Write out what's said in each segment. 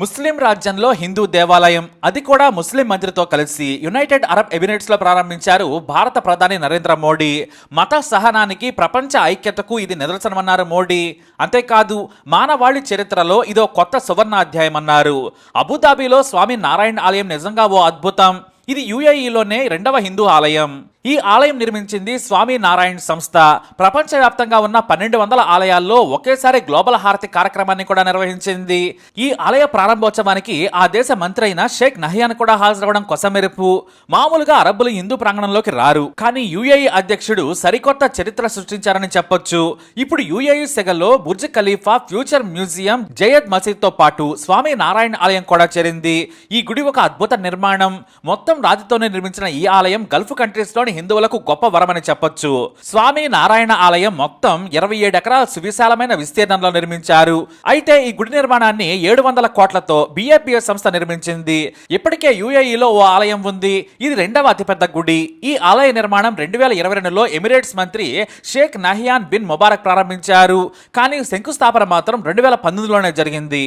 ముస్లిం రాజ్యంలో హిందూ దేవాలయం అది కూడా ముస్లిం మందిరితో కలిసి యునైటెడ్ అరబ్ ఎమిరేట్స్లో ప్రారంభించారు భారత ప్రధాని నరేంద్ర మోడీ. మత సహనానికి ప్రపంచ ఐక్యతకు ఇది నిదర్శనమన్నారు మోడీ. అంతేకాదు మానవాళి చరిత్రలో ఇదో కొత్త సువర్ణ అధ్యాయం అన్నారు అబుదాబిలో స్వామి నారాయణ ఆలయం నిజంగా ఓ అద్భుతం. ఇది యుఏఈలోనే రెండవ హిందూ ఆలయం. ఈ ఆలయం నిర్మించింది స్వామి నారాయణ్ సంస్థ. ప్రపంచవ్యాప్తంగా ఉన్న పన్నెండు వందల ఆలయాల్లో ఒకేసారి గ్లోబల్ హారతి కార్యక్రమాన్ని కూడా నిర్వహించింది. ఈ ఆలయ ప్రారంభోత్సవానికి ఆ దేశ మంత్రి అయిన షేక్ నహియాన్ కూడా హాజరవడం కొసమెరుపు. మామూలుగా అరబ్బులు హిందూ ప్రాంగణంలోకి రారు. కానీ యుఏఈ అధ్యక్షుడు సరికొత్త చరిత్ర సృష్టించారని చెప్పొచ్చు. ఇప్పుడు UAE సెగల్లో Burj Khalifa future museum Zayed మసీద్తో పాటు స్వామి నారాయణ ఆలయం కూడా చేరింది. ఈ గుడి ఒక అద్భుత నిర్మాణం. మొత్తం రాతితోనే నిర్మించిన ఈ ఆలయం గల్ఫ్ కంట్రీస్లోని హిందువులకు గొప్ప వరమని చెప్పొచ్చు. స్వామి నారాయణ ఆలయం మొత్తం ఇరవై ఏడు ఎకరాల సువిశాలమైన విస్తీర్ణంలో నిర్మించారు. అయితే ఈ గుడి నిర్మాణాన్ని ఏడు వందల కోట్లతో బిఏపిఎస్ సంస్థ నిర్మించింది. ఇప్పటికే యుఏఈలో ఓ ఆలయం ఉంది. ఇది రెండవ అతిపెద్ద గుడి. ఈ ఆలయ నిర్మాణం రెండు వేల ఇరవై రెండులో ఎమిరేట్స్ మంత్రి షేక్ నహియాన్ బిన్ ముబారక్ ప్రారంభించారు. కానీ శంకుస్థాపన మాత్రం రెండు వేల పంతొమ్మిదిలోనే జరిగింది.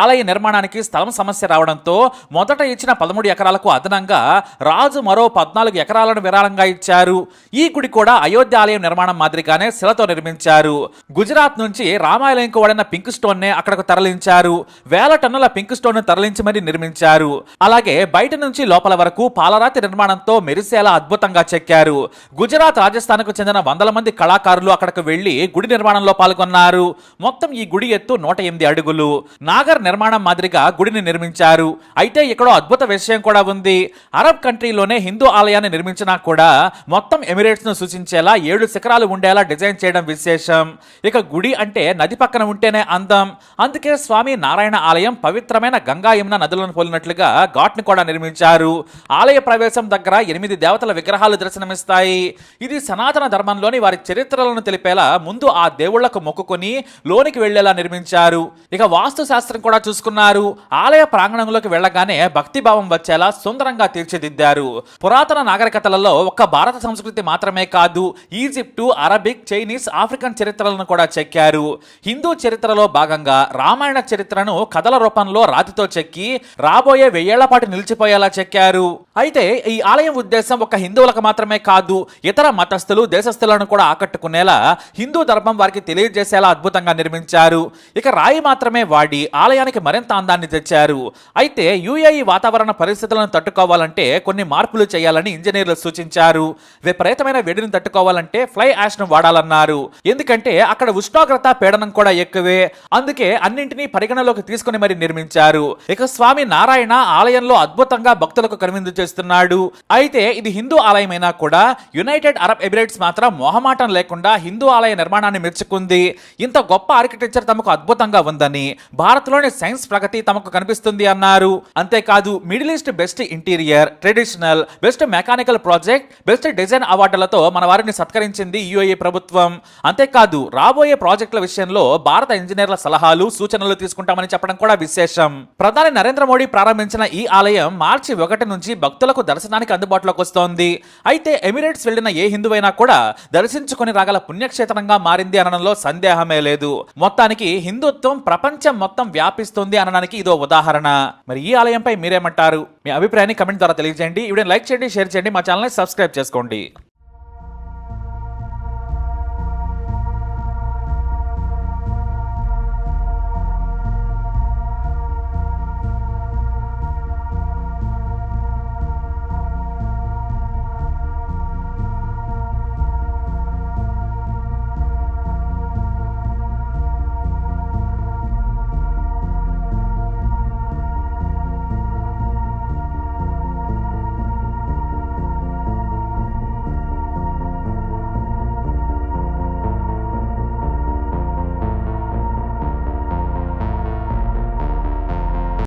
ఆలయ నిర్మాణానికి స్థలం సమస్య రావడంతో మొదట ఇచ్చిన పదమూడు ఎకరాలకు అదనంగా రాజు మరో పద్నాలుగు ఎకరాలను విరాళంగా ఇచ్చారు. ఈ గుడి కూడా అయోధ్య ఆలయం నిర్మాణం మాదిరిగానే శిలతో నిర్మించారు. గుజరాత్ నుంచి రామాలయంకు వాడిన పింక్ స్టోన్ నే అక్కడకు తరలించారు. వేల టన్నుల పింక్ స్టోన్ను తరలించి మరీ నిర్మించారు. అలాగే బయట నుంచి లోపల వరకు పాలరాతి నిర్మాణంతో మెరిసేలా అద్భుతంగా చెక్కారు. గుజరాత్ రాజస్థాన్కు చెందిన వందల మంది కళాకారులు అక్కడకు వెళ్ళి గుడి నిర్మాణంలో పాల్గొన్నారు. మొత్తం ఈ గుడి ఎత్తు నూట ఎనిమిది అడుగులు. నాగర్ నిర్మాణం మాదిరిగా గుడిని నిర్మించారు. అయితే ఇక్కడ అద్భుత విషయం కూడా ఉంది. అరబ్ కంట్రీలోనే హిందూ ఆలయాన్ని నిర్మించినా కూడా మొత్తం ఎమిరేట్స్ను సూచించేలా ఏడు శిఖరాలు ఉండేలా డిజైన్ చేయడం విశేషం. ఇక గుడి అంటే నది పక్కన ఉంటేనే అందం. అందుకే స్వామి నారాయణ ఆలయం పవిత్రమైన గంగా యమున నదులను పోలినట్లుగా ఘాట్ని కూడా నిర్మించారు. ఆలయ ప్రవేశం దగ్గర ఎనిమిది దేవతల విగ్రహాలు దర్శనమిస్తాయి. ఇది సనాతన ధర్మంలోని వారి చరిత్రలను తెలిపేలా ముందు ఆ దేవుళ్ళకు మొక్కుకొని లోనికి వెళ్ళేలా నిర్మించారు. ఇక వాస్తు శాస్త్రం కూడా చూసుకున్నారు. ఆలయ ప్రాంగణంలోకి వెళ్ళగానే భక్తిభావం వచ్చేలా సుందరంగా తీర్చిదిద్దారు. పురాతన నాగరికతలలో ఒక్క భారత సంస్కృతి మాత్రమే కాదు ఈజిప్టు అరబిక్ చైనీస్ ఆఫ్రికన్ చరిత్రలను కూడా చెక్కారు. హిందూ చరిత్రలో భాగంగా రామాయణ చరిత్రను కథల రూపంలో రాతితో చెక్కి రాబోయే వెయ్యేళ్ళ పాటు నిలిచిపోయేలా చెక్కారు. అయితే ఈ ఆలయం ఉద్దేశం ఒక హిందువులకు మాత్రమే కాదు ఇతర మతస్థులు దేశస్థులను కూడా ఆకట్టుకునేలా హిందూ ధర్మం వారికి తెలియజేసేలా అద్భుతంగా నిర్మించారు. ఇక రాయి మాత్రమే వాడి ఆలయానికి మరింత అందాన్ని తెచ్చారు. అయితే యుఏఈ వాతావరణ పరిస్థితులను తట్టుకోవాలంటే కొన్ని మార్పులు చేయాలని ఇంజనీర్లు సూచించారు. విపరీతమైన వేడిని తట్టుకోవాలంటే ఫ్లై యాష్ను వాడాలన్నారు. ఎందుకంటే అక్కడ ఉష్ణోగ్రత పీడనం కూడా ఎక్కువే. అందుకే అన్నింటినీ పరిగణలోకి తీసుకుని మరి నిర్మించారు. ఇక స్వామి నారాయణ ఆలయంలో అద్భుతంగా భక్తులకు కనువిందు చేస్తున్నాడు. అయితే ఇది హిందూ ఆలయమైనా కూడా యునైటెడ్ అరబ్ ఎమిరేట్స్ మాత్రం మొహమాటం లేకుండా హిందూ ఆలయ నిర్మాణాన్ని మెచ్చుకుంది. ఇంత గొప్ప ఆర్కిటెక్చర్ తమకు అద్భుతంగా ఉందని భారత్లోని సైన్స్ ప్రగతి తమకు కనిపిస్తుంది అన్నారు. అంతేకాదు Middle East best interior traditional best mechanical project best design అవార్డులతో మన వారిని సత్కరించింది యుఏఈ ప్రభుత్వం. అంతేకాదు రాబోయే ప్రాజెక్టుల విషయంలో భారత ఇంజనీర్ల సలహాలు సూచనలు తీసుకుంటామని చెప్పడం కూడా విశేషం. ప్రధాని నరేంద్ర మోడీ ప్రారంభించిన ఈ ఆలయం మార్చి ఒకటి నుంచి భక్తులకు దర్శనానికి అందుబాటులోకి వస్తోంది. అయితే ఎమిరేట్స్ వెళ్ళిన ఏ హిందువైనా కూడా దర్శించుకొని రాగల పుణ్యక్షేత్రంగా మారింది అనడంలో సందేహమే లేదు. మొత్తానికి హిందుత్వం ప్రపంచం మొత్తం వ్యాపిస్తుంది అనడానికి ఇదో ఉదాహరణ. మరి ఈ ఆలయంపై మీరేమంటారు? మీ అభిప్రాయాన్ని కమెంట్ ద్వారా తెలియజేయండి. వీడియో లైక్ చేయండి షేర్ చేయండి. మా ఛానల్ని సబ్స్క్రైబ్ చేసుకోండి.